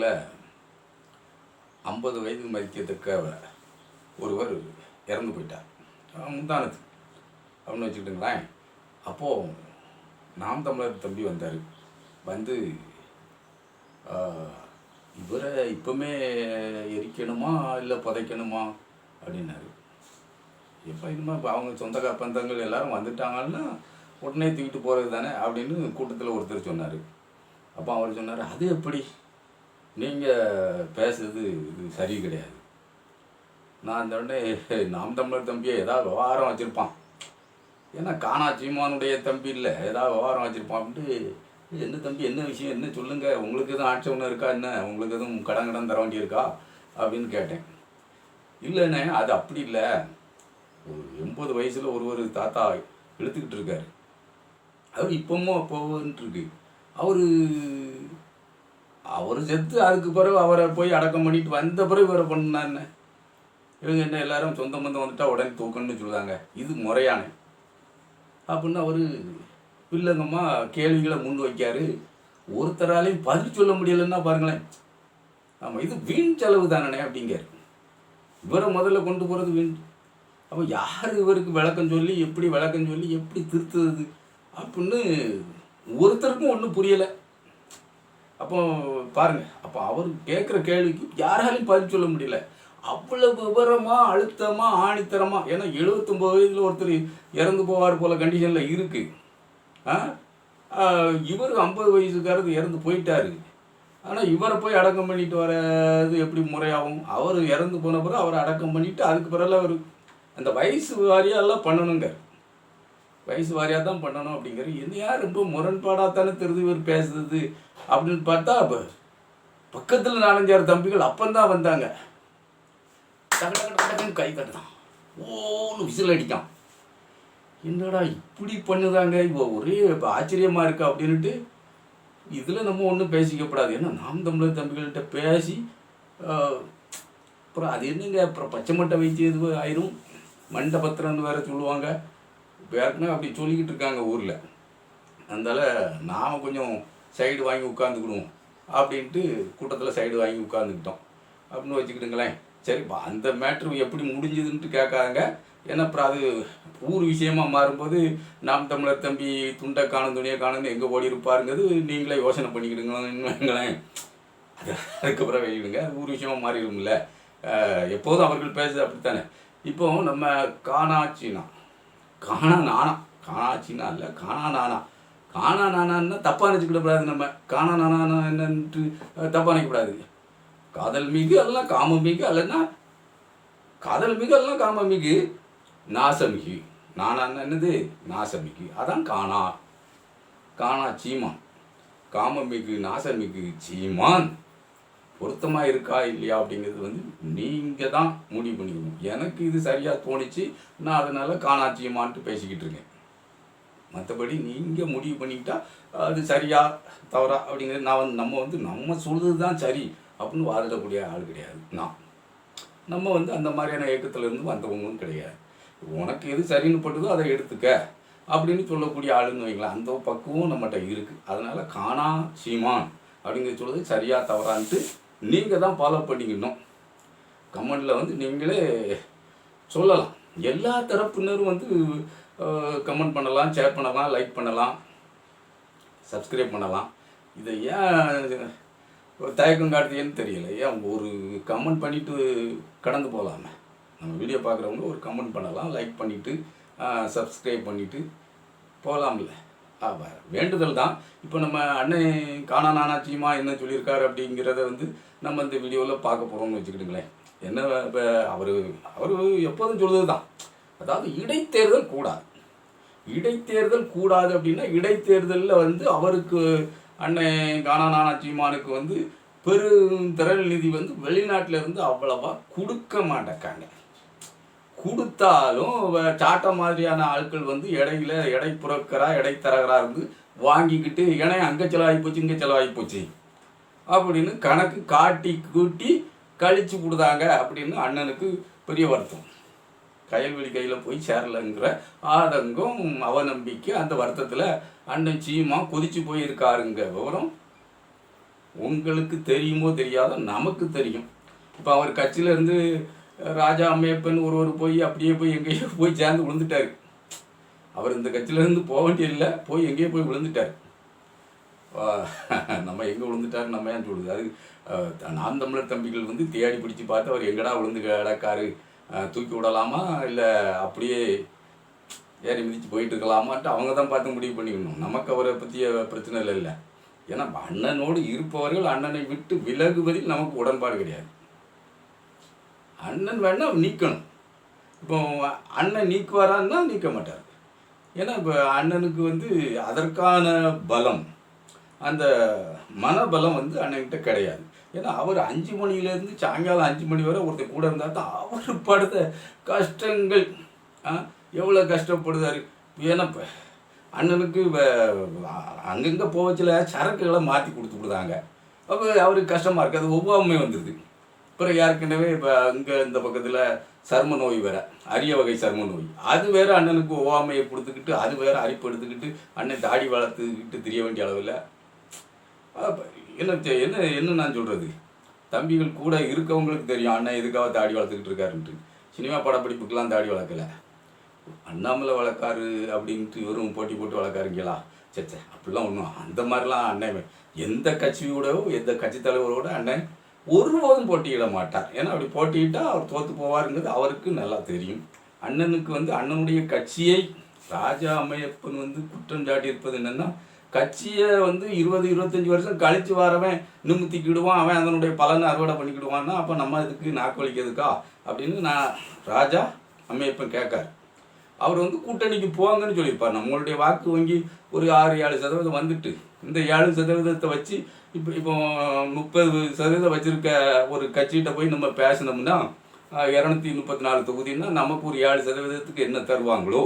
ஊரில் ஐம்பது வயது மதிக்கத்தக்க ஒருவர் இறந்து போயிட்டார். முந்தானது அப்படின்னு வச்சுக்கிட்டுங்களேன். அப்போது நாம் தமிழர் தம்பி வந்தார். வந்து இவரை இப்போமே எரிக்கணுமா? இல்லை புதைக்கணுமா? அப்படின்னாரு. எப்போ இனிமே இப்போ அவங்க சொந்த பந்தங்கள் எல்லாரும் வந்துட்டாங்கன்னா உடனே தூக்கிட்டு போகிறது தானே அப்படின்னு கூட்டத்தில் ஒருத்தர் சொன்னார். அப்போ அவர் சொன்னார் அது எப்படி? நீங்கள் பேசுறது இது சரி கிடையாது. நான் அந்த உடனே நாம் தமிழர் தம்பியை ஏதாவது விவகாரம் வச்சுருப்பான். ஏன்னா காணா சீமானுடைய தம்பி இல்லை ஏதாவது விவகாரம் வச்சுருப்பான் அப்படின்ட்டு என்ன தம்பி என்ன விஷயம் என்ன சொல்லுங்கள் உங்களுக்கு எதுவும் ஆட்சேபனை இருக்கா என்ன? உங்களுக்கு எதுவும் கடன் கடன் தர வேண்டியிருக்கா? அப்படின்னு கேட்டேன். இல்லைண்ணே அது அப்படி இல்லை. ஒரு எண்பது வயசில் ஒரு ஒரு தாத்தா இழுத்துக்கிட்டு இருக்காரு. அவர் இப்போமோ அப்போன்ட்டு இருக்கு. அவர் அவர் செத்து அதுக்கு பிறகு அவரை போய் அடக்கம் பண்ணிட்டு வந்த பிறகு இவரை பண்ணா இவங்க என்ன எல்லாரும் சொந்த பந்தம் வந்துட்டா உடனே தூக்கணும்னு சொல்லுவாங்க. இது முறையானே. அப்படின்னு அவர் இல்லைங்கம்மா கேள்விகளை முன் வைக்காரு. ஒருத்தராலையும் பதில் சொல்ல முடியலைன்னா பாருங்களேன். ஆமாம் இது வீண் செலவு தானே அப்படிங்காரு இவரை முதல்ல கொண்டு போகிறது வீண். அப்போ யார் இவருக்கு விளக்கம் சொல்லி எப்படி விளக்கம் சொல்லி எப்படி திருத்துறது? அப்படின்னு ஒருத்தருக்கும் ஒன்றும் புரியலை. அப்போ பாருங்க அப்போ அவர் கேட்குற கேள்விக்கு யாராலையும் பதில் சொல்ல முடியல. அவ்வளவு விவரமாக அழுத்தமாக ஆணித்தரமாக ஏன்னா எழுபத்தொம்பது வயதில் ஒருத்தர் இறந்து போவார் போல் கண்டிஷனில் இருக்குது இவர் ஐம்பது வயசுக்காரது இறந்து போயிட்டாரு. ஆனால் இவரை போய் அடக்கம் பண்ணிட்டு வர்றது எப்படி முறையாகும்? அவர் இறந்து போன பிறகு அவரை அடக்கம் பண்ணிவிட்டு அதுக்கு பிறகு அவர் அந்த வயசு எல்லாம் பண்ணணுங்க. வயசு வாரியாக தான் பண்ணணும் அப்படிங்கிற என்னையா ரொம்ப முரண்பாடாக தானே தெரிஞ்சு இவர் பேசுறது அப்படின்னு பார்த்தா அப்போ பக்கத்தில் நாலஞ்சாறு தம்பிகள் அப்பந்தான் வந்தாங்க. டக்கு டக்கு டக்குன்னு கை தட்டுதான் ஓன்னு விசில் அடிக்கான் என்னடா இப்படி பண்ணுதாங்க? இப்போ ஒரே இப்போ ஆச்சரியமாக இருக்கா அப்படின்ட்டு இதில் நம்ம ஒன்றும் பேசிக்கப்படாது. ஏன்னா நாம் தமிழர் தம்பிகள்கிட்ட பேசி அப்புறம் அது என்னங்க? அப்புறம் பச்சை மட்டை வைத்தியது ஆயிரும்? மண்டை பத்திரம்னு வேற சொல்லுவாங்க. ஏற்கனவே அப்படி சொல்லிக்கிட்டு இருக்காங்க ஊரில். அதனால் நாம் கொஞ்சம் சைடு வாங்கி உட்காந்துக்கிடுவோம் அப்படின்ட்டு கூட்டத்தில் சைடு வாங்கி உட்காந்துக்கிட்டோம் அப்படின்னு வச்சுக்கிட்டுங்களேன் சரிப்பா அந்த மேட்ரு எப்படி முடிஞ்சதுன்ட்டு கேட்காதங்க. ஏன்னா அப்புறம் அது ஊர் விஷயமா மாறும்போது நாம் தமிழர் தம்பி துண்டை காணும் துணியை காணுன்னு எங்கே ஓடி இருப்பாருங்கிறது நீங்களே யோசனை பண்ணிக்கிடுங்களேன் அது அதுக்கப்புறம் வெளியிடுங்க. அது ஊர் விஷயமா மாறிடும்ல. எப்போதும் அவர்கள் பேசுறது அப்படித்தானே. இப்போ நம்ம காணாச்சினா காணா நானா? காணாச்சினா இல்லை காணா நானா? காணா நானான்னா தப்பாக நினச்சிக்கிடக்கூடாது நம்ம. காணா நானா என்னன்ட்டு தப்பாக நினைக்கக்கூடாது. காதல் மிகு அல்ல காம மிகு அல்லன்னா காதல் மிகு அல்ல காம மிகு நாசமிகு. நானான்னா என்னது? நாசமிகு. அதான் காணா. காணா சீமான். காமமிகு நாசமிகு சீமான். பொருத்தமாக இருக்கா இல்லையா அப்படிங்கிறது வந்து நீங்கள் தான் முடிவு பண்ணிக்கணும். எனக்கு இது சரியாக தோணுச்சு நான் அதனால் காணாச்சியமான்ட்டு பேசிக்கிட்டு இருக்கேன். மற்றபடி நீங்கள் முடிவு பண்ணிக்கிட்டா அது சரியா தவறா அப்படிங்கிறது நான் வந்து நம்ம வந்து நம்ம சொல்கிறது தான் சரி அப்படின்னு வாதிடக்கூடிய ஆள் கிடையாது நான். நம்ம வந்து அந்த மாதிரியான இயக்கத்துலேருந்து வந்தவங்களும் கிடையாது. உனக்கு எது சரின்னு பட்டுதோ அதை எடுத்துக்க அப்படின்னு சொல்லக்கூடிய ஆளுன்னு வைங்களேன் அந்த பக்குவம் நம்மகிட்ட இருக்குது அதனால் காணா சீமான் அப்படிங்கிறது சொல்கிறது சரியா தவறான்ட்டு நீங்கள் தான் ஃபாலோ பண்ணிக்கணும். கமெண்டில் வந்து நீங்களே சொல்லலாம். எல்லா தரப்பினரும் வந்து கமெண்ட் பண்ணலாம் ஷேர் பண்ணலாம் லைக் பண்ணலாம் சப்ஸ்கிரைப் பண்ணலாம். இதை ஏன் ஒரு தயக்கம் காட்டுதுன்னு தெரியல. ஏன் ஒரு கமெண்ட் பண்ணிவிட்டு கடந்து போகலாமே நம்ம வீடியோ பார்க்குறவங்க ஒரு கமெண்ட் பண்ணலாம் லைக் பண்ணிவிட்டு சப்ஸ்கிரைப் பண்ணிவிட்டு போகலாம்ல வேண்டுதல் தான். இப்போ நம்ம அண்ணன் காணா நானாச்சியமா என்ன சொல்லியிருக்காரு அப்படிங்கிறத வந்து நம்ம இந்த வீடியோவில் பார்க்க போகிறோம்னு வச்சுக்கிட்டுங்களேன் என்ன இப்போ அவர் அவர் எப்போதும் சொல்கிறது தான். அதாவது இடைத்தேர்தல் கூடாது. இடைத்தேர்தல் கூடாது அப்படின்னா இடைத்தேர்தலில் வந்து அவருக்கு அண்ணன் கானா நானாச்சியுமானுக்கு வந்து வந்து பெருந்திரள் நிதி வந்து வெளிநாட்டில் இருந்து அவ்வளவா கொடுக்க மாட்டேக்காங்க. கொடுத்தாலும் வ- டாட்டா மாதிரியான ஆட்கள் வந்து இடையில எடை புறக்கிறா எடை தரகிறா இருந்து வாங்கிக்கிட்டு ஏன்னா அங்கே செலவாகி போச்சு இங்கே செலவாகி போச்சு. அப்படின்னு கணக்கு காட்டி கூட்டி கழிச்சு கொடுத்தாங்க அப்படின்னு அண்ணனுக்கு பெரிய வருத்தம். கயல்வெளி கையில் போய் சேரலைங்கிற ஆதங்கம் அவநம்பிக்கை அந்த வருத்தத்தில் அண்ணன் சீமா கொதிச்சு போயிருக்காருங்க விவரம். உங்களுக்கு தெரியுமோ தெரியாதோ நமக்கு தெரியும். இப்போ அவர் கட்சியிலேருந்து ராஜா அம்மையப்பன் ஒருவர் போய் அப்படியே போய் எங்கேயோ போய் சேர்ந்து விழுந்துட்டாரு. அவர் இந்த கட்சியிலேருந்து போக வேண்டியதில்லை போய் எங்கேயோ போய் விழுந்துட்டார். நம்ம எங்கே விழுந்துட்டாரு நம்ம ஏன் சொல்லுது அது நான் தமிழர் தம்பிகள் வந்து தேடி பிடிச்சி பார்த்து அவர் எங்கடா விழுந்து கிடக்காரு? தூக்கி விடலாமா? இல்லை அப்படியே ஏறி மிதித்து போயிட்டு இருக்கலாமான்ட்டு அவங்க தான் பார்த்து முடிவு பண்ணிக்கணும். நமக்கு அவரை பற்றிய பிரச்சனை இல்லை இல்லை. ஏன்னா அண்ணனோடு இருப்பவர்கள் அண்ணனை விட்டு விலகுவதில் நமக்கு உடன்பாடு கிடையாது. அண்ணன் வேணால் நீக்கணும். இப்போ அண்ணன் நீக்குவாரான்னா நீக்க மாட்டார். ஏன்னா இப்போ அண்ணனுக்கு வந்து அதற்கான பலம் அந்த மனபலம் வந்து அண்ணன்கிட்ட கிடையாது. ஏன்னா அவர் அஞ்சு மணிலேருந்து சாயங்காலம் அஞ்சு மணி வரை ஒருத்தர் கூட இருந்தால் தான் அவர் படுத்த கஷ்டங்கள் எவ்வளோ கஷ்டப்படுதார். ஏன்னா இப்போ அண்ணனுக்கு அங்கங்கே போவச்சில் சரக்குகளை மாற்றி கொடுத்து விடுதாங்க அப்போ அவருக்கு கஷ்டமாக இருக்குது அது ஒவ்வாமை வந்துடுது அப்புறம் ஏற்கனவே இப்போ இங்கே இந்த பக்கத்தில் சர்ம நோய் வேற அரிய வகை சர்ம நோய். அது வேற அண்ணனுக்கு ஒவ்வாமையை கொடுத்துக்கிட்டு அது வேற அரிப்பு எடுத்துக்கிட்டு அண்ணன் தாடி வளர்த்துக்கிட்டு தெரிய வேண்டிய அளவில். என்ன என்ன என்ன நான் சொல்கிறது தம்பிகள் கூட இருக்கவங்களுக்கு தெரியும் அண்ணன் எதுக்காக தாடி வளர்த்துக்கிட்டு இருக்காருன்ட்டு. சினிமா படப்பிடிப்புக்கெல்லாம் தாடி வளர்க்கல. அண்ணாமலை வளர்க்காரு அப்படின்ட்டு இவரும் போட்டி போட்டு வளர்க்காருங்களா? சே சே அப்படிலாம் ஒன்றும் அந்த மாதிரிலாம் அண்ணன் எந்த கட்சியோடவோ எந்த கட்சி தலைவரோட அண்ணன் ஒருபோதும் போட்டியிட மாட்டார். ஏன்னா அப்படி போட்டியிட்டால் அவர் தோற்று போவாருங்கிறது அவருக்கு நல்லா தெரியும். அண்ணனுக்கு வந்து அண்ணனுடைய கட்சியை ராஜா அம்மையப்பன் வந்து குற்றம் சாட்டி இருப்பது என்னன்னா கட்சியை வந்து இருபது இருபத்தஞ்சி வருஷம் கழித்து வரவன் நிமித்திக்கிடுவான் அவன் அதனுடைய பலனை அறுவடை பண்ணிக்கிடுவான்னா அப்போ நம்ம இதுக்கு நாக்களிக்கிறதுக்கா அப்படின்னு நான் ராஜா அம்மையப்பன் கேட்காரு. அவர் வந்து கூட்டணிக்கு போங்கன்னு சொல்லியிருப்பார். நம்மளுடைய வாக்கு வங்கி ஒரு ஆறு ஏழு சதவீதம் வந்துட்டு இந்த ஏழு சதவீதத்தை வச்சு இப்போ இப்போ முப்பது சதவீதம் வச்சிருக்க ஒரு கட்சிகிட்ட போய் நம்ம பேசினோம்னா இரநூத்தி முப்பத்தி நாலு தொகுதின்னா நமக்கு ஒரு ஏழு சதவீதத்துக்கு என்ன தருவாங்களோ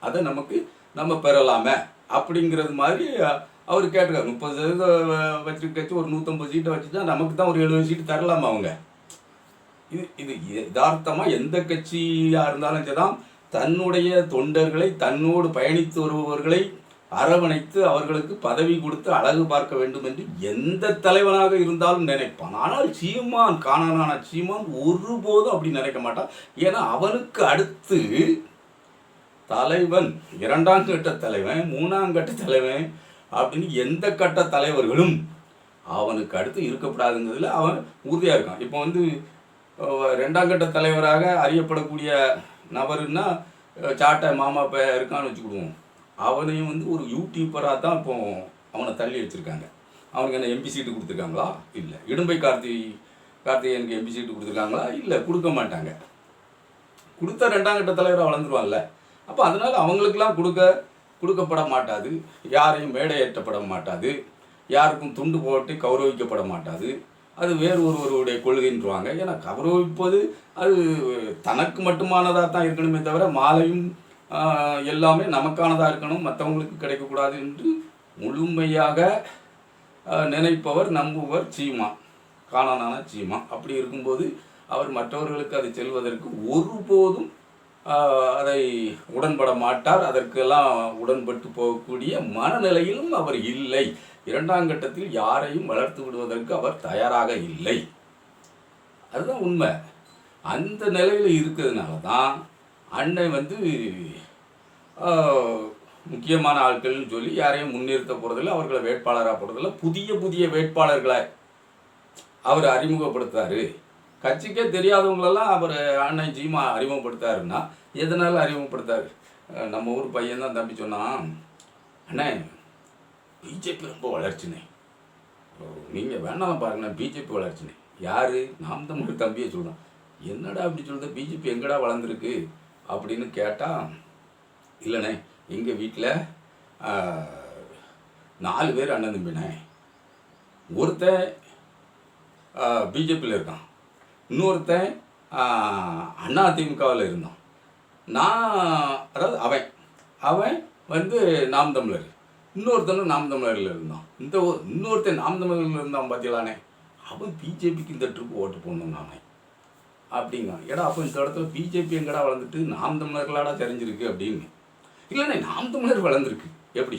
அதை நமக்கு நம்ம பெறலாமே. அப்படிங்கிறது மாதிரி அவர் கேட்டிருக்காரு. முப்பது சதவீதம் வ- வச்சிருக்க ஒரு நூற்றம்பது சீட்டை வச்சுட்டா நமக்கு தான் ஒரு எழுபது சீட்டு தரலாமா அவங்க? இது இது யதார்த்தமாக எந்த கட்சியாக இருந்தாலும் சரிதான் தன்னுடைய தொண்டர்களை தன்னோடு பயணித்து வருபவர்களை அரவணைத்து அவர்களுக்கு பதவி கொடுத்து அழகு பார்க்க வேண்டும் என்று எந்த தலைவனாக இருந்தாலும் நினைப்பான். ஆனால் சீமான் காணானான சீமான் ஒருபோதும் அப்படி நினைக்க மாட்டான். ஏன்னா அவனுக்கு அடுத்து தலைவன் இரண்டாம் கட்ட தலைவன் மூணாம் கட்ட தலைவன் அப்படின்னு எந்த கட்ட தலைவர்களும் அவனுக்கு அடுத்து இருக்கக்கூடாதுங்கிறதுல அவன் உறுதியாக இருக்கான். இப்போ வந்து ரெண்டாம் கட்ட தலைவராக அறியப்படக்கூடிய நபருன்னா சாட்டை மாமா இப்போ இருக்கான்னு வச்சுக்கிடுவோம். அவனையும் வந்து ஒரு யூடியூப்பராக தான் இப்போ அவனை தள்ளி வச்சுருக்காங்க அவனுக்கு என்ன எம்பி சீட்டு கொடுத்துருக்காங்களா? இல்லை. இடும்பை கார்த்தி கார்த்திகேயனுக்கு எம்பி சீட்டு கொடுத்துருக்காங்களா? இல்லை. கொடுக்க மாட்டாங்க. கொடுத்த ரெண்டாம் கட்ட தலைவராக வளர்ந்துருவான்ல. அப்போ அதனால் அவங்களுக்கெல்லாம் கொடுக்க கொடுக்கப்பட மாட்டாது. யாரையும் மேடை ஏற்றப்பட மாட்டாது. யாருக்கும் துண்டு போட்டு கௌரவிக்கப்பட மாட்டாது. அது வேறு ஒருவருடைய கொள்கைன்றுவாங்க. ஏன்னா கௌரவிப்பது அது தனக்கு மட்டுமானதாக தான் இருக்கணுமே தவிர மாலையும் எல்லாமே நமக்கானதாக இருக்கணும் மற்றவங்களுக்கு கிடைக்கக்கூடாது என்று முழுமையாக நினைப்பவர் நம்புவர் சீமா. காணானான சீமா. அப்படி இருக்கும்போது அவர் மற்றவர்களுக்கு அது செல்வதற்கு ஒருபோதும் அதை உடன்பட மாட்டார். அதற்கெல்லாம் உடன்பட்டு போகக்கூடிய மனநிலையிலும் அவர் இல்லை. இரண்டாம் கட்டத்தில் யாரையும் வளர்த்து விடுவதற்கு அவர் தயாராக இல்லை. அதுதான் உண்மை. அந்த நிலையில் இருக்கிறதுனால தான் அண்ணன் வந்து முக்கியமான ஆட்கள்னு சொல்லி யாரையும் முன்னிறுத்த போகிறதில்ல அவர்களை வேட்பாளராக போகிறதில்ல புதிய புதிய வேட்பாளர்களை அவர் அறிமுகப்படுத்தாரு கட்சிக்கே தெரியாதவங்களெல்லாம் அவர் அண்ணன் ஜீமா அறிமுகப்படுத்தாருன்னா எதனால் அறிமுகப்படுத்தாரு நம்ம ஊர் பையன் தான் தம்பி சொன்னான் அண்ணே பிஜேபி ரொம்ப வளர்ச்சினே நீங்கள் வேணாலும் பாருங்கண்ணா பிஜேபி வளர்ச்சினே யார்? நாம் தமிழ் தம்பியை சொல்கிறான் என்னடா அப்படி சொல்கிறது பிஜேபி எங்கடா வளர்ந்துருக்கு? அப்படின்னு கேட்டால் இல்லைண்ணே எங்கள் வீட்டில் நாலு பேர் அண்ணன் தம்பிண்ணே. ஒருத்தன் பிஜேபியில் இருக்கான். இன்னொருத்தன் அண்ணா திமுகவில் இருந்தான். நான் அதாவது அவன். அவன் வந்து நாம் தமிழர். இன்னொருத்தனும் நாம் தமிழரில் இருந்தான். இந்த இன்னொருத்தன் நாம் தமிழரில் இருந்தான் பார்த்தீங்களானே அவன் பிஜேபிக்கு இந்த ட்ரிப் ஓட்டு போடணும் நானே. அப்படிங்க ஏடா அப்போ இந்த இடத்துல பிஜேபி எங்கடா வளர்ந்துட்டு நாம் தமிழர்களாடா தெரிஞ்சிருக்கு அப்படின்னு. இல்லைண்ணே நாம் தமிழர் வளர்ந்துருக்கு. எப்படி?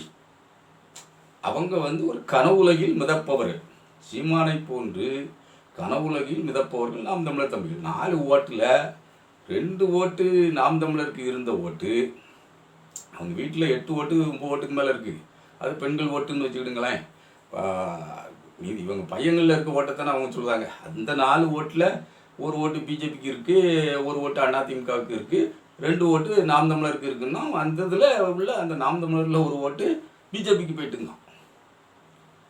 அவங்க வந்து ஒரு கனவுலகில் மிதப்பவர்கள். சீமானை போன்று கனவுலகில் மிதப்பவர்கள் நாம் தமிழர் தமிழ் நாலு ஓட்டில் ரெண்டு ஓட்டு நாம் தமிழருக்கு இருந்த ஓட்டு. அவங்க வீட்டில் எட்டு ஓட்டு ஒம்பது ஓட்டுக்கு மேலே இருக்குது அது பெண்கள் ஓட்டுன்னு வச்சுக்கிடுங்களேன். மீதி இவங்க பையங்களில் இருக்க ஓட்டத்தானே அவங்க சொல்லுவாங்க அந்த நாலு ஓட்டில் ஒரு ஓட்டு பிஜேபிக்கு இருக்குது ஒரு ஓட்டு அதிமுகவுக்கு இருக்குது ரெண்டு ஓட்டு நாம் தமிழருக்கு இருக்குன்னா அந்த இதில் உள்ள அந்த நாம் தமிழரில் ஒரு ஓட்டு பிஜேபிக்கு போயிட்டுங்க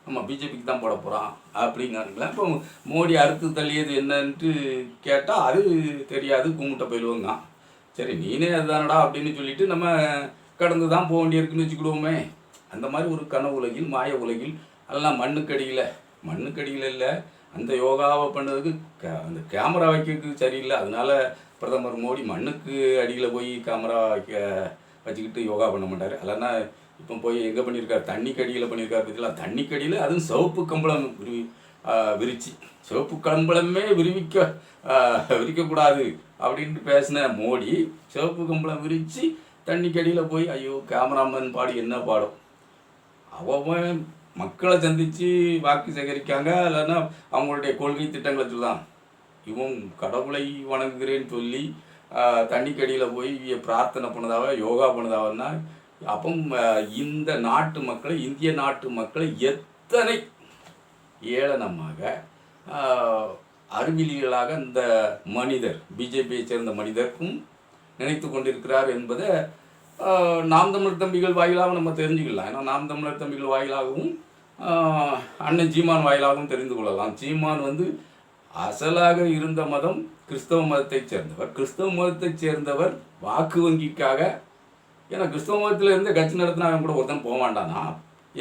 ஆமாம் பிஜேபிக்கு தான் போட போகிறான் அப்படிங்கிறாங்களா. இப்போ மோடி அறுத்து தள்ளியது என்னன்ட்டு கேட்டால் அது தெரியாது கும்பிட்ட போயிடுவோங்க சரி நீனே அதுதானடா அப்படின்னு சொல்லிட்டு நம்ம கடந்து தான் போக வேண்டியிருக்குன்னு வச்சுக்கிடுவோமே. அந்த மாதிரி ஒரு கனவு உலகில் மாய உலகில் அதெல்லாம் மண்ணுக்கடியில் மண்ணுக்கடியில் இல்லை அந்த யோகாவை பண்ணதுக்கு அந்த கேமரா வைக்கிறதுக்கு சரியில்லை. அதனால பிரதமர் மோடி மண்ணுக்கு அடியில் போய் கேமரா வைக்க வச்சுக்கிட்டு யோகா பண்ண மாட்டார். இல்லைன்னா இப்போ போய் எங்கே பண்ணியிருக்காரு தண்ணிக்கு அடியில் பண்ணியிருக்காரு பார்த்தீங்களா தண்ணிக்கு அடியில் அதுவும் சிவப்பு கம்பளம் விரிவி விரிச்சு. சிவப்பு கம்பளமே விரிவிக்க விரிக்கக்கூடாது அப்படின்ட்டு பேசின மோடி சிவப்பு கம்பளம் விரித்து தண்ணிக்கு அடியில் போய் ஐயோ கேமராமேன் பாடி என்ன பாடும்? அவன் மக்களை சந்தித்து வாக்கு சேகரிக்காங்க. இல்லைன்னா அவங்களுடைய கொள்கை திட்டங்களை சொல்லுதான் இவன் கடவுளை வணங்குகிறேன்னு சொல்லி தண்ணிக்கடியில் போய் பிரார்த்தனை பண்ணதாக யோகா பண்ணதாகனா அப்போ இந்த நாட்டு மக்களை இந்திய நாட்டு மக்களை எத்தனை ஏளனமாக அறிவிலிகளாக இந்த மனிதர் பிஜேபியை சேர்ந்த மனிதருக்கும் நினைத்து கொண்டிருக்கிறார் என்பதை நாம் தமிழர் தம்பிகள் வாயிலாக நம்ம தெரிஞ்சுக்கலாம். ஏன்னா நாம் தமிழர் தம்பிகள் வாயிலாகவும் அண்ணன் சீமான் வாயிலாகவும் தெரிந்து கொள்ளலாம். சீமான் வந்து அசலாக இருந்த மதம் கிறிஸ்தவ மதத்தைச் சேர்ந்தவர். கிறிஸ்தவ மதத்தைச் சேர்ந்தவர் வாக்கு வங்கிக்காக. ஏன்னா கிறிஸ்தவ மதத்தில் இருந்து கட்சி நடத்தினா அவன் கூட ஒருத்தன் போக மாட்டானா?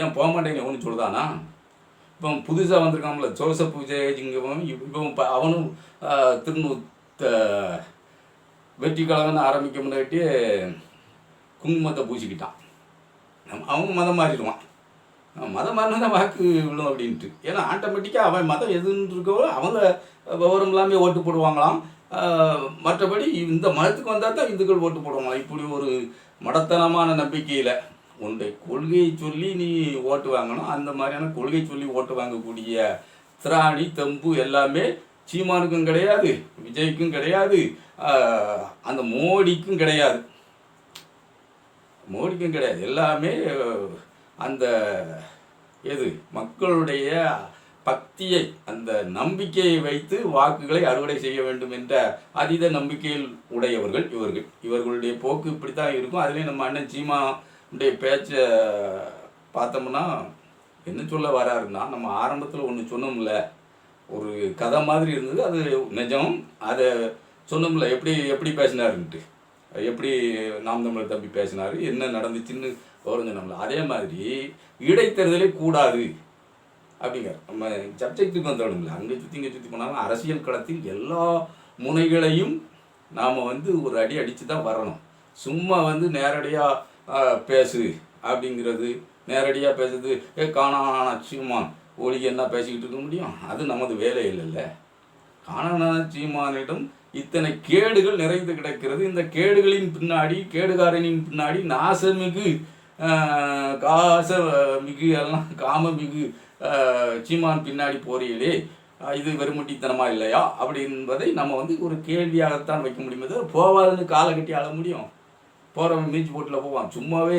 ஏன் போக மாட்டேங்க ஒன்று சொல்லுதானா இப்போ புதுசாக வந்திருக்கான்ல ஜோசப் விஜயஜிங்கம் இப்போ அவனும் திருநூ வெற்றி கழகம்னு ஆரம்பிக்க முன்னாடியே குங்குமத்தை பூசிக்கிட்டான். அவன் மதம் மாறிடுவான். மதம் மாறினா தான் வாக்கு விழும் அப்படின்ட்டு. ஏன்னா ஆட்டோமேட்டிக்காக அவன் மதம் எதுன்னு இருக்கோ அவங்க விவரம் இல்லாமல் ஓட்டு போடுவாங்களாம். மற்றபடி இந்த மதத்துக்கு வந்தால் தான் இந்துக்கள் ஓட்டு போடுவாங்களாம். இப்படி ஒரு மடத்தனமான நம்பிக்கையில் உன்னுடைய கொள்கையை சொல்லி நீ ஓட்டு வாங்கணும். அந்த மாதிரியான கொள்கை சொல்லி ஓட்டு வாங்கக்கூடிய திராணி தெம்பு எல்லாமே சீமானுக்கும் கிடையாது விஜய்க்கும் கிடையாது அந்த மோடிக்கும் கிடையாது. மோடிக்கும் கிடையாது. எல்லாமே அந்த எது? மக்களுடைய பக்தியை அந்த நம்பிக்கையை வைத்து வாக்குகளை அறுவடை செய்ய வேண்டும் என்ற அதீத நம்பிக்கையில் உடையவர்கள் இவர்கள். இவர்களுடைய போக்கு இப்படி தான் இருக்கும். அதுலேயும் நம்ம அண்ணன் சீமாவுடைய பேச்சை பார்த்தோம்னா என்ன சொல்ல வராருன்னா நம்ம ஆரம்பத்தில் ஒன்று சொன்னோம்ல ஒரு கதை மாதிரி இருந்தது. அது நிஜம். அதை சொன்னோம்ல எப்படி எப்படி பேசினாருன்ட்டு. எப்படி நாம் தமிழர் தம்பி பேசினார் என்ன நடந்துச்சுன்னு விவரம் நம்மளை அதே மாதிரி இடைத்தேர்தலே கூடாது. அப்படிங்கிற நம்ம சப்ஜெக்ட்டுக்கு வந்துடணும்ல அங்கே சுற்றி இங்கே சுற்றி போனாலும் அரசியல் களத்தில் எல்லா முனைகளையும் நாம் வந்து ஒரு அடி அடித்து தான் வரணும். சும்மா வந்து நேரடியாக பேசு அப்படிங்கிறது நேரடியாக பேசுறது ஏ காணான சீமான் ஒளிக்கு என்ன பேசிக்கிட்டு இருக்க முடியும்? அது நமது வேலை இல்லைல்ல. காணான சீமானிடம் இத்தனை கேடுகள் நிறைந்து கிடக்கிறது. இந்த கேடுகளின் பின்னாடி கேடுகாரனின் பின்னாடி நாசமிகு காச மிகு எல்லாம் காம மிகு சீமான் பின்னாடி போறியலே இது வெறுமுட்டித்தனமா இல்லையா? அப்படி என்பதை நம்ம வந்து ஒரு கேள்வியாகத்தான் வைக்க முடியுமே. போவாதுன்னு காலை கட்டி ஆள முடியும். போகிறவன் மீச்சு போட்டில் போவான். சும்மாவே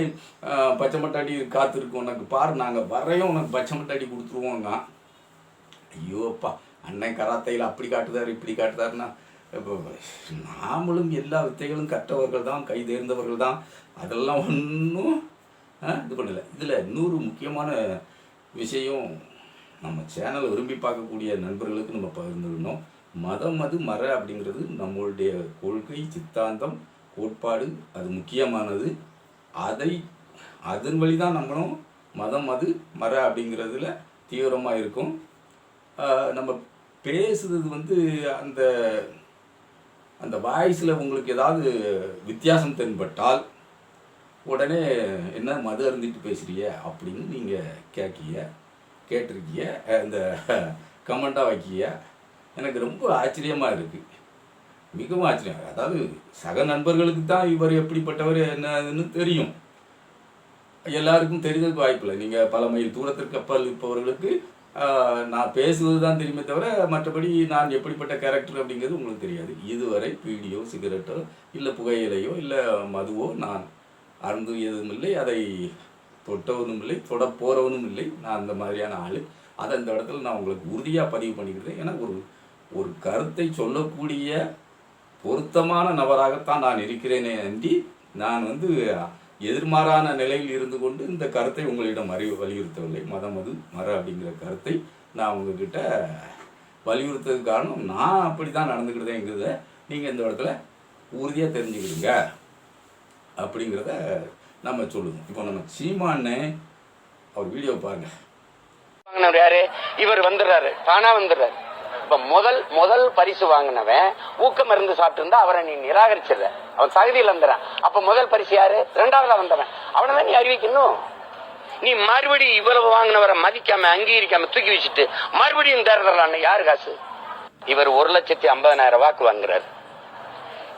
ஆஹ், பச்சை மட்டாடி காத்திருக்கு உனக்கு. பாரு நாங்கள் வரையும் உனக்கு பச்சை மட்டாடி கொடுத்துருவோங்க. ஐயோப்பா அண்ணன் கராத்தையில் அப்படி காட்டுதார் இப்படி காட்டுதாருன்னா இப்போ நாமளும் எல்லா வித்தைகளும் கற்றவர்கள் தான் கை தேர்ந்தவர்கள் தான் அதெல்லாம் ஒன்றும் இது பண்ணலை. இதில் இன்னொரு முக்கியமான விஷயம் நம்ம சேனலை விரும்பி பார்க்கக்கூடிய நண்பர்களுக்கு நம்ம பகிர்ந்துருந்தோம் மதம் அது மர அப்படிங்கிறது நம்மளுடைய கொள்கை சித்தாந்தம் கோட்பாடு அது முக்கியமானது. அதை அதன் வழி தான் நம்மளும் மதம் அது மர அப்படிங்கிறதுல தீவிரமாக இருக்கும். நம்ம பேசுறது வந்து அந்த அந்த வாய்ஸில் உங்களுக்கு ஏதாவது வித்தியாசம் தென்பட்டால் உடனே என்ன மது அருந்திட்டு பேசுறிய அப்படின்னு நீங்கள் கேட்கிய கேட்டிருக்கிய இந்த கமெண்ட்டாக வைக்கிய எனக்கு ரொம்ப ஆச்சரியமாக இருக்குது மிகவும் ஆச்சரியம். அதாவது சக நண்பர்களுக்கு தான் இவர் எப்படிப்பட்டவர் என்னன்னு தெரியும். எல்லாருக்கும் தெரிஞ்சதுக்கு வாய்ப்பில்லை நீங்கள் பல மைல் தூரத்திற்கு அப்பால் இருப்பவர்களுக்கு நான் பேசுவது தான் தெரியுமே தவிர மற்றபடி நான் எப்படிப்பட்ட கேரக்டர் அப்படிங்கிறது உங்களுக்கு தெரியாது. இதுவரை பீடியோ சிகரெட்டோ இல்லை புகையிலையோ இல்லை மதுவோ நான் அருந்துவியதும் இல்லை அதை தொட்டவனும் இல்லை தொட போகிறவனும் இல்லை நான் அந்த மாதிரியான ஆள். அதை அந்த இடத்துல நான் உங்களுக்கு உறுதியாக பதிவு பண்ணிக்கிறேன். ஏன்னா ஒரு ஒரு கருத்தை சொல்லக்கூடிய பொருத்தமான நபராகத்தான் நான் இருக்கிறேனே அன்றி நான் வந்து எதிர்மாறான நிலையில் இருந்து கொண்டு இந்த கருத்தை உங்களிடம் அறி வலியுறுத்தவில்லை. மதம் அது மர அப்படிங்கிற கருத்தை நான் உங்ககிட்ட வலியுறுத்ததுக்கு காரணம் நான் அப்படி தான் நடந்துக்கிட்டதேங்கிறத நீங்கள் இந்த இடத்துல உறுதியாக தெரிஞ்சுக்கிடுங்க. அப்படிங்கிறத நம்ம சொல்லுவோம். இப்போ நம்ம சீமானே அவர் வீடியோ பாருங்க. யாரு? இவர் வந்துடுறாரு. தானா வந்துடுறாரு. இப்ப முதல் முதல் பரிசு வாங்கினவன் ஊக்க மருந்து சாப்பிட்டு இருந்தா அவரை நீ நிராகரிச்சிடுற. அவன் தகுதியில் வந்துறான் அப்ப முதல் பரிசு யாரு? ரெண்டாவதா வந்தவன். அவனை தான் நீ அறிவிக்கணும். நீ மறுபடியும் இவ்வளவு வாங்கினவரை மதிக்காம அங்கீகரிக்காம தூக்கி வச்சுட்டு மறுபடியும் தரலான்னு யாரு காசு? இவர் ஒரு லட்சத்தி ஐம்பதனாயிரம் வாக்கு வாங்குறாரு.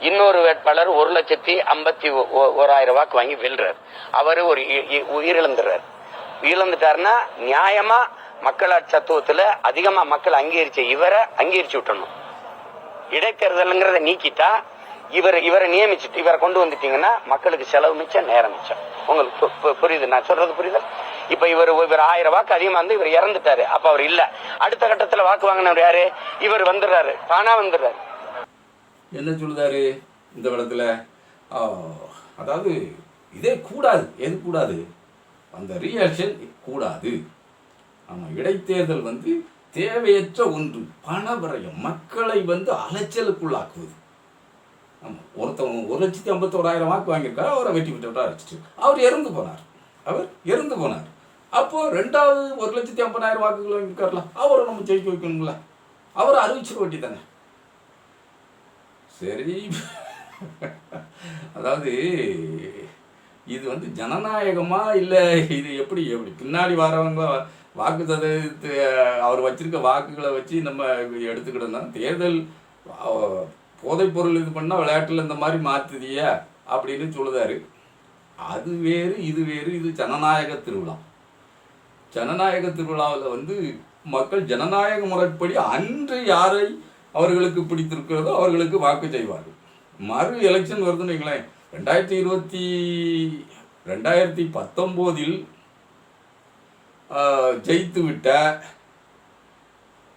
இன்னொரு வேட்பாளர் ஒரு லட்சத்தி ஐம்பத்தி ஓராயிரம் ரூபாய்க்கு வாங்கி வெல்றார். அவர் ஒரு இ- இ- உயிரிழந்துறார். இழந்துட்டாருன்னா நியாயமா மக்களாட்சி தத்துவத்துல அதிகமா மக்கள் அங்கீகரிச்ச இவரை அங்கீகரிச்சு விட்டணும். இடைத்தேர்தலுங்கிறத நீக்கிட்டா இவர் இவரை நியமிச்சுட்டு இவரை கொண்டு வந்துட்டீங்கன்னா மக்களுக்கு செலவு மிச்சம் நேரம் மிச்சம். உங்களுக்கு பு- புரியுது? நான் சொல்றது புரியுதா? இப்ப இவர் இவர் ஆயிரம் வாக்கு அதிகமா வந்து இவர் இறந்துட்டாரு. அப்ப அவர் இல்ல. அடுத்த கட்டத்துல வாக்கு வாங்கினவர் யாரு? இவர் வந்துடுறாரு. தானா வந்துடுறாரு. என்ன சொல்லுதாரு இந்த படத்தில்? அதாவது இதே கூடாது. எது கூடாது? அந்த ரியாக்ஷன் கூடாது. ஆமாம் இடைத்தேர்தல் வந்து தேவையற்ற ஒன்று. பணவரையும். மக்களை வந்து அலைச்சலுக்குள்ளாக்குவது. ஆமாம் ஒருத்தவங்க ஒரு லட்சத்தி ஐம்பத்தோராயிரம் வாக்கு வாங்கியிருக்காரு. அவரை வெட்டி விட்டு அடிச்சிட்டு அவர் இறந்து போனார். அவர் இறந்து போனார். அப்போது ரெண்டாவது ஒரு லட்சத்தி ஐம்பதாயிரம் வாக்குகள் வாங்கியிருக்காருல அவரை நம்ம ஜெயிக்க வைக்கணுங்களா அவரை அறிவிச்சிட வேண்டியதானே சரி. அதாவது இது வந்து ஜனநாயகமா இல்லை இது எப்படி எப்படி? பின்னாடி வரவங்க வாக்கு சதவீதத்து அவர் வச்சிருக்க வாக்குகளை வச்சு நம்ம எடுத்துக்கிட்டோம்னா தேர்தல் போதைப்பொருள் பொருள் இது பண்ணால் விளையாட்டில் இந்த மாதிரி மாற்றுதியா அப்படின்னு சொல்லுதாரு. அது வேறு இது வேறு இது ஜனநாயக திருவிழா. ஜனநாயக திருவிழாவில் வந்து மக்கள் ஜனநாயக முறைப்படி அன்று யாரை அவர்களுக்கு பிடித்திருக்கிறதோ அவர்களுக்கு வாக்கு செய்வார்கள். மறு எலெக்ஷன் வருதுன்னு வைங்களேன். ரெண்டாயிரத்தி இருபத்தி ரெண்டாயிரத்தி பத்தொம்போதில் ஜெயித்து விட்ட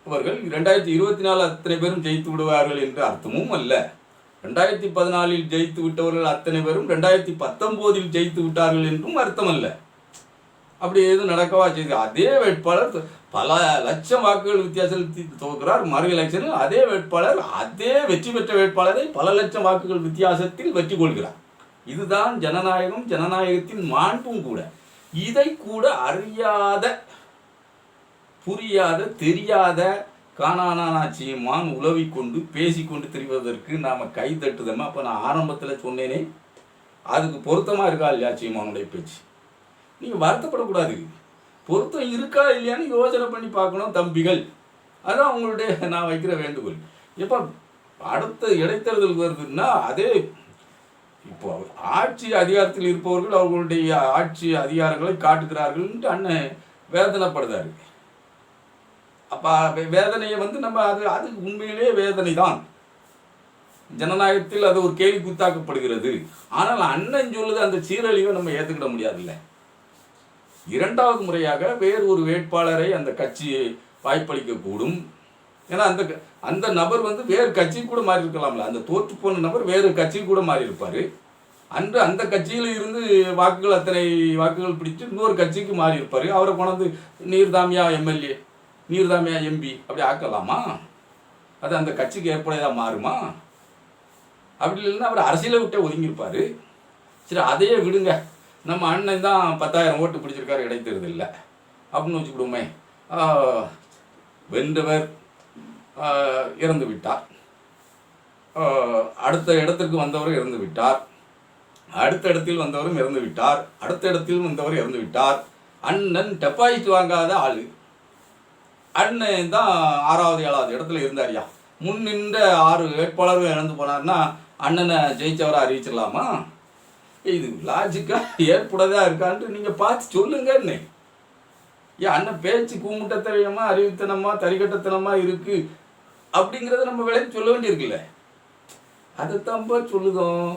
அவர்கள் ரெண்டாயிரத்தி இருபத்தி நாலு அத்தனை பேரும் ஜெயித்து விடுவார்கள் என்று அர்த்தமும் அல்ல. ரெண்டாயிரத்தி பதினாலில் ஜெயித்து விட்டவர்கள் அத்தனை பேரும் ரெண்டாயிரத்தி பத்தொம்போதில் ஜெயித்து விட்டார்கள் என்றும் அர்த்தம் அல்ல. அப்படி எதுவும் நடக்கவா செய்து அதே வேட்பாளர் பல லட்சம் வாக்குகள் வித்தியாசத்தில் தோற்கிறார் மறு எலெக்ஷனில் அதே வேட்பாளர் அதே வெற்றி பெற்ற வேட்பாளரை பல லட்சம் வாக்குகள் வித்தியாசத்தில் வெற்றி கொள்கிறார். இதுதான் ஜனநாயகம் ஜனநாயகத்தின் மாண்பும் கூட. இதை கூட அறியாத புரியாத தெரியாத காணானாச்சியமான் உலவிக்கொண்டு பேசிக்கொண்டு தெரிவதற்கு நாம் கை தட்டுதமா அப்போ நான் ஆரம்பத்தில் சொன்னேனே. அதுக்கு பொருத்தமாக இருக்கா இல்லையா சீமானுடைய பேச்சு? நீங்கள் வருத்தப்படக்கூடாது. பொருத்தம் இருக்கா இல்லையான்னு யோசனை பண்ணி பார்க்கணும் தம்பிகள். அதுதான் உங்களுடைய நான் வைக்கிற வேண்டுகோள். எப்போ அடுத்த இடைத்தேர்தல் வருதுன்னா அதே இப்போ ஆட்சி அதிகாரத்தில் இருப்பவர்கள் அவர்களுடைய ஆட்சி அதிகாரங்களை காட்டுகிறார்கள்ன்ட்டு அண்ணன் வேதனைப்படுதாரு அப்போ வேதனையை வந்து நம்ம அது அது உண்மையிலேயே வேதனை தான் ஜனநாயகத்தில் அது ஒரு கேள்வி குத்தாக்கப்படுகிறது. ஆனால் அண்ணன் சொல்லுது அந்த சீரழிவை நம்ம ஏற்றுக்கிட முடியாதுல்ல. இரண்டாவது முறையாக வேறு ஒரு வேட்பாளரை அந்த கட்சி வாய்ப்பளிக்கக்கூடும். ஏன்னா அந்த க- அந்த நபர் வந்து வேறு கட்சி கூட மாறி இருக்கலாம்ல அந்த தோற்று போன நபர் வேறு கட்சி கூட மாறி இருப்பார் அன்று அந்த கட்சியில் இருந்து வாக்குகள் அத்தனை வாக்குகள் பிடிச்சு இன்னொரு கட்சிக்கு மாறி இருப்பார் அவரை கொண்டாந்து நீர்தாமியா எம்எல்ஏ நீர்தாமியா எம்பி அப்படி ஆக்கலாமா? அது அந்த கட்சிக்கு ஏற்படையதாக மாறுமா? அப்படி இல்லைன்னா அவர் அரசியலை விட்டே ஒதுங்கியிருப்பார். சரி அதையே விடுங்க. நம்ம அண்ணன் தான் பத்தாயிரம் ஓட்டு பிடிச்சிருக்காரு இடைத்தேர்தலில். அப்படின்னு வச்சுக்கிடுவோமே வென்றவர் இறந்து விட்டார். அடுத்த இடத்திற்கு வந்தவர் இறந்து விட்டார். அடுத்த இடத்தில் வந்தவரும் இறந்து விட்டார். அடுத்த இடத்தில் வந்தவர் இறந்து விட்டார். அண்ணன் டெபாசிட் வாங்காத ஆளு. அண்ணன் தான் ஆறாவது ஏழாவது இடத்துல இருந்தார்யா. முன் நின்ற ஆறு வேட்பாளர்கள் இறந்து போனார்னா அண்ணனை ஜெயிச்சவரை அறிவிச்சிடலாமா? இது லாஜிக்கா ஏற்புடதா இருக்கான்ட்டு நீங்க பார்த்து சொல்லுங்க என்ன. ஏன் அண்ணன் பேச்சு கூமுட்டத்தனமா அறிவுத்தனமா தரிகட்டத்தனமா இருக்கு அப்படிங்கிறத நம்ம விலைக்கு சொல்ல வேண்டியிருக்குல்ல அதைத்தான்ப்பா சொல்லுதோம்.